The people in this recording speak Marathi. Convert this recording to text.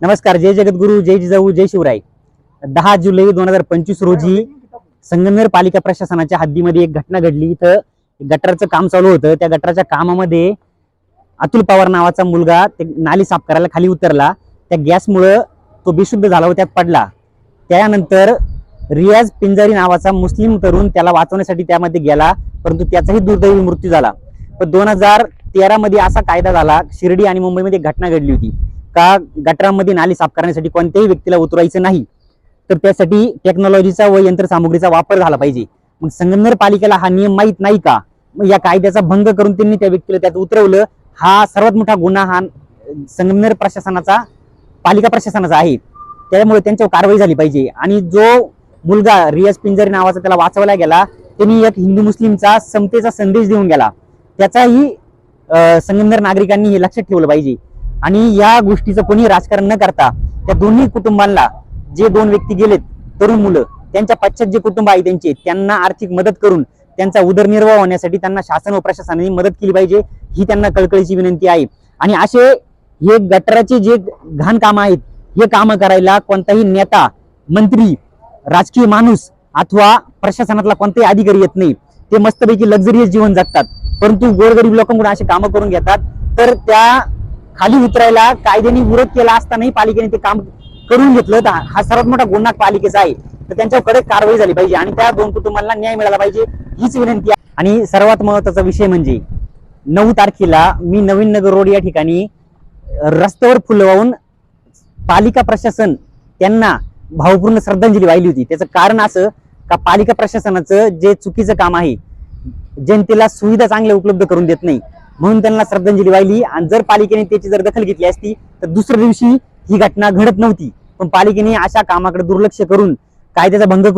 नमस्कार जय जगद्गुरु जय जिजाऊ जय शिवराय. दहा जुलै दोन हजार पंचवीस रोजी संगमनेर पालिका प्रशासनाच्या हद्दीमध्ये एक घटना घडली. इथं गटारचं काम चालू होतं. त्या गटाराच्या कामामध्ये अतुल पवार नावाचा मुलगा ते नाली साफ करायला खाली उतरला. त्या गॅसमुळं तो बेशुद्ध झाला व त्यात पडला. त्यानंतर रियाज पिंजारी नावाचा मुस्लिम तरुण त्याला वाचवण्यासाठी त्यामध्ये गेला परंतु त्याचाही दुर्दैवी मृत्यू झाला. पण दोन हजार तेरा मध्ये असा कायदा झाला शिर्डी आणि मुंबईमध्ये एक घटना घडली होती. का गटारामध्ये नाली साफ करण्यासाठी कोणत्याही व्यक्तीला उतरवायचं नाही तर त्यासाठी टेक्नॉलॉजीचा व यंत्रसामुग्रीचा वापर झाला पाहिजे. मग संगमनेर पालिकेला हा नियम माहीत नाही का? मग या कायद्याचा भंग करून त्यांनी त्या व्यक्तीला त्यात उतरवलं. हा सर्वात मोठा गुन्हा हा संगमनेर प्रशासनाचा पालिका प्रशासनाचा आहे. त्यामुळे त्यांच्यावर कारवाई झाली पाहिजे. आणि जो मुलगा रियाज पिंजरी नावाचा त्याला वाचवला गेला त्यांनी एक हिंदू मुस्लिमचा समतेचा संदेश देऊन गेला. त्याचाही संगमनेर नागरिकांनी हे लक्षात ठेवलं पाहिजे. आणि या गोष्टीचं कोणी राजकारण न करता त्या दोन्ही कुटुंबांना जे दोन व्यक्ती गेलेत तरुण मुलं त्यांच्या पश्चात जे कुटुंब आहे त्यांचे त्यांना आर्थिक मदत करून त्यांचा उदरनिर्वाह होण्यासाठी त्यांना शासन व प्रशासनाने मदत केली पाहिजे ही त्यांना कळकळीची विनंती आहे. आणि असे हे गटाराचे जे घाण कामं आहेत हे कामं करायला कोणताही नेता मंत्री राजकीय माणूस अथवा प्रशासनातला कोणताही अधिकारी येत नाही. ते मस्तपैकी लक्झरियस जीवन जगतात. परंतु गोरगरीब लोकांकडून असे कामं करून घेतात. तर त्या खाली उतरायला कायद्याने विरोध केला असतानाही पालिकेने ते काम करून घेतलं तर हा सर्वात मोठा गुन्हा पालिकेचा आहे. तर त्यांच्यावर कडक कारवाई झाली पाहिजे आणि त्या दोन कुटुंबांना न्याय मिळाला पाहिजे हीच विनंती आहे. आणि सर्वात महत्त्वाचा विषय म्हणजे नऊ तारखेला मी नवीन नगर रोड या ठिकाणी रस्त्यावर फुलवाहून पालिका प्रशासन त्यांना भावपूर्ण श्रद्धांजली वाहिली होती. त्याचं कारण असं का पालिका प्रशासनाचं जे चुकीचं काम आहे जनतेला सुविधा चांगल्या उपलब्ध करून देत नाही. म्हणून त्यांना श्रद्धांजली वाहिली. आणि जर पालिकेने त्याची जर दखल घेतली असती तर दुसऱ्या दिवशी ही घटना घडत नव्हती. पण पालिकेने अशा कामाकडे दुर्लक्ष करून कायद्याचा भंग करून